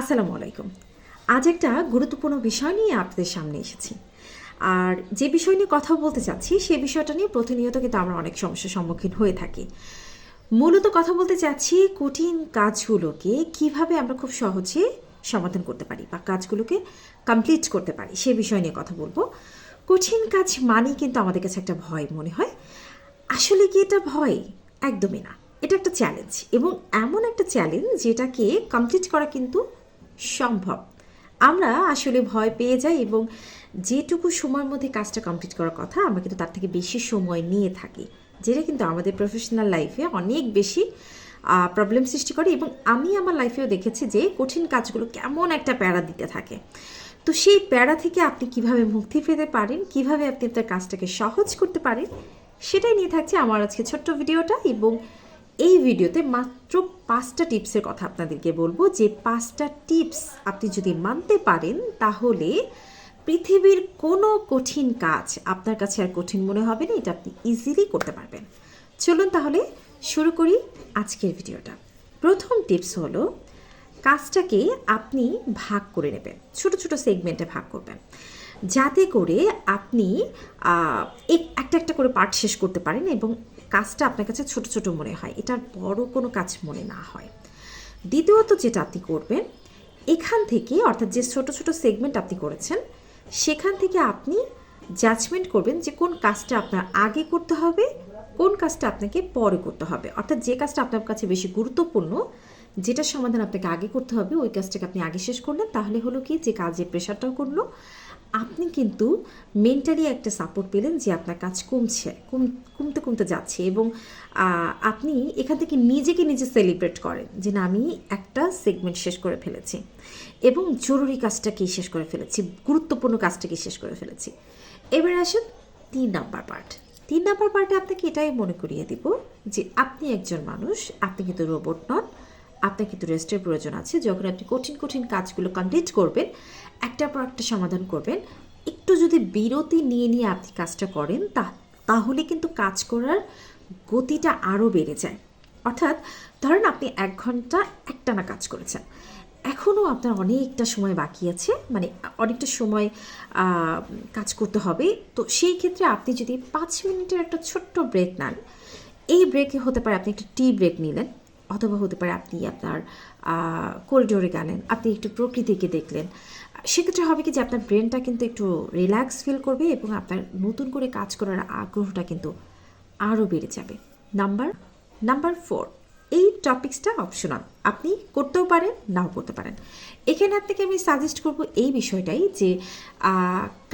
আসসালামু আলাইকুম। আজ একটা গুরুত্বপূর্ণ বিষয় নিয়ে আপনাদের সামনে এসেছি। আর যে বিষয় নিয়ে কথা বলতে চাচ্ছি, সে বিষয়টা নিয়ে প্রতিনিয়ত কিন্তু আমরা অনেক সমস্যার সম্মুখীন হয়ে থাকি। মূলত কথা বলতে চাচ্ছি কঠিন কাজগুলোকে কীভাবে আমরা খুব সহজে সমাধান করতে পারি বা কাজগুলোকে কমপ্লিট করতে পারি, সে বিষয় নিয়ে কথা বলব। কঠিন কাজ মানেই কিন্তু আমাদের কাছে একটা ভয় মনে হয়। আসলে কি এটা ভয়? একদমই না। এটা একটা চ্যালেঞ্জ এবং এমন একটা চ্যালেঞ্জ যেটাকে কমপ্লিট করা কিন্তু সম্ভব। আমরা আসলে ভয় পেয়ে যাই এবং যেটুকু সময়ের মধ্যে কাজটা কমপ্লিট করার কথা, আমরা কিন্তু তার থেকে বেশি সময় নিয়ে থাকি, যেটা কিন্তু আমাদের প্রফেশনাল লাইফে অনেক বেশি প্রবলেম সৃষ্টি করে এবং আমি আমার লাইফেও দেখেছি যে কঠিন কাজগুলো কেমন একটা প্যারা দিতে থাকে। তো সেই প্যারা থেকে আপনি কীভাবে মুক্তি পেতে পারেন, কীভাবে আপনি আপনার কাজটাকে সহজ করতে পারেন, সেটাই নিয়ে থাকছে আমার আজকে ছোট্ট ভিডিওটা এবং এই ভিডিওতে মাত্র পাঁচটা টিপসের কথা আপনাদেরকে বলব। যে পাঁচটা টিপস আপনি যদি মানতে পারেন, তাহলে পৃথিবীর কোনো কঠিন কাজ আপনার কাছে আর কঠিন মনে হবে না, এটা আপনি ইজিলি করতে পারবেন। চলুন তাহলে শুরু করি আজকের ভিডিওটা। প্রথম টিপস হলো, কাজটাকে আপনি ভাগ করে নেবেন, ছোট ছোট সেগমেন্টে ভাগ করবেন। যাতে করে আপনি এক- একটা একটা করে পার্ট শেষ করতে পারেন এবং কাজটা আপনার কাছে ছোট ছোট মনে হয়। এটার বড় কোনো কাজ মনে না হয়। দ্বিতীয়ত যেটা আপনি করবেন, এখান থেকে, অর্থাৎ যে ছোট ছোট সেগমেন্ট আপনি করেছেন, সেখান থেকে আপনি জাজমেন্ট করবেন যে কোন কাজটা আপনার আগে করতে হবে, কোন কাজটা আপনাকে পরে করতে হবে। অর্থাৎ যে কাজটা আপনার কাছে বেশি গুরুত্বপূর্ণ, যেটার সমাধান আপনাকে আগে করতে হবে, ওই কাজটাকে আপনি আগে শেষ করলেন, তাহলে হলো কি, যে কাজের প্রেশারটাও করল আপনি কিন্তু মেন্টালি একটা সাপোর্ট পেলেন যে আপনার কাজ কমছে, কম, কমতে কমতে যাচ্ছে এবং আপনি এখান থেকে নিজেকে নিজে সেলিব্রেট করেন যে না, আমি একটা সেগমেন্ট শেষ করে ফেলেছি এবং জরুরি কাজটাকে শেষ করে ফেলেছি, গুরুত্বপূর্ণ কাজটাকে শেষ করে ফেলেছি। এবার আসুন তিন নাম্বার পার্ট তিন নাম্বার পার্টে আপনাকে এটাই মনে করিয়ে দিব যে আপনি একজন মানুষ, আপনি কিন্তু রোবট নন। আপনার কিন্তু রেস্টের প্রয়োজন আছে। যখন আপনি কঠিন কঠিন কাজগুলো কমপ্লিট করবেন, একটার পর একটা সমাধান করবেন। একটু যদি বিরতি নিয়ে নিয়ে আপনি কাজটা করেন, তা, তাহলে কিন্তু কাজ করার গতিটা আরও বেড়ে যায়। অর্থাৎ ধরেন আপনি এক ঘণ্টা একটানা কাজ করেছেন। এখনও আপনার অনেকটা সময় বাকি আছে মানে অনেকটা সময় কাজ করতে হবে। তো সেই ক্ষেত্রে আপনি যদি পাঁচ মিনিটের একটা ছোট্ট ব্রেক নেন, এই ব্রেকে হতে পারে আপনি একটা টি ব্রেক নিলেন। অথবা হতে পারে আপনি আপনার করিডোরে গেলেন, আপনি একটু প্রকৃতিকে দেখলেন। সেক্ষেত্রে হবে কি যে আপনার ব্রেনটা কিন্তু একটু রিল্যাক্স ফিল করবে এবং আপনার নতুন করে কাজ করার আগ্রহটা কিন্তু আরও বেড়ে যাবে। নাম্বার নাম্বার ফোর এই টপিক্সটা অপশনাল আপনি করতেও পারেন, নাও করতে পারেন। এখানে আপনাকে আমি সাজেস্ট করব এই বিষয়টাই যে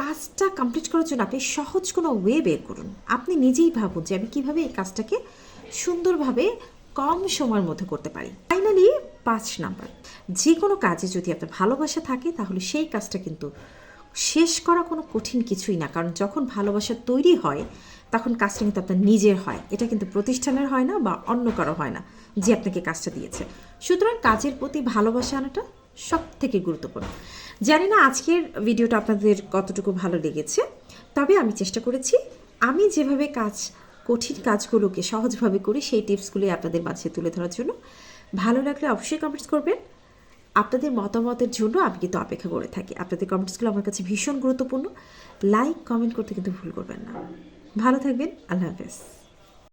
কাজটা কমপ্লিট করার জন্য আপনি সহজ কোনো ওয়ে বের করুন। আপনি নিজেই ভাবুন যে আমি কীভাবে এই কাজটাকে সুন্দরভাবে কম সময়ের মধ্যে করতে পারি। ফাইনালি পাঁচ নাম্বার। যে কোনো কাজে যদি আপনার ভালোবাসা থাকে, তাহলে সেই কাজটা কিন্তু শেষ করা কোনো কঠিন কিছুই না। কারণ যখন ভালোবাসা তৈরি হয়, তখন কাজটা কিন্তু আপনার নিজের হয়। এটা কিন্তু প্রতিষ্ঠানের হয় না বা অন্য কারও হয় না যে আপনাকে কাজটা দিয়েছে। সুতরাং কাজের প্রতি ভালোবাসা আনাটা সব থেকে গুরুত্বপূর্ণ। জানি না আজকের ভিডিওটা আপনাদের কতটুকু ভালো লেগেছে, তবে আমি চেষ্টা করেছি, আমি যেভাবে কাজ কঠিন কাজগুলোকে সহজভাবে করি সেই টিপসগুলি আপনাদের মাঝে তুলে ধরার জন্য। ভালো লাগলে অবশ্যই কমেন্টস করবেন। আপনাদের মতামতের জন্য আমি কিন্তু অপেক্ষা করে থাকি। আপনাদের কমেন্টসগুলো আমার কাছে ভীষণ গুরুত্বপূর্ণ। লাইক কমেন্ট করতে কিন্তু ভুল করবেন না। ভালো থাকবেন। আল্লাহ হাফেজ।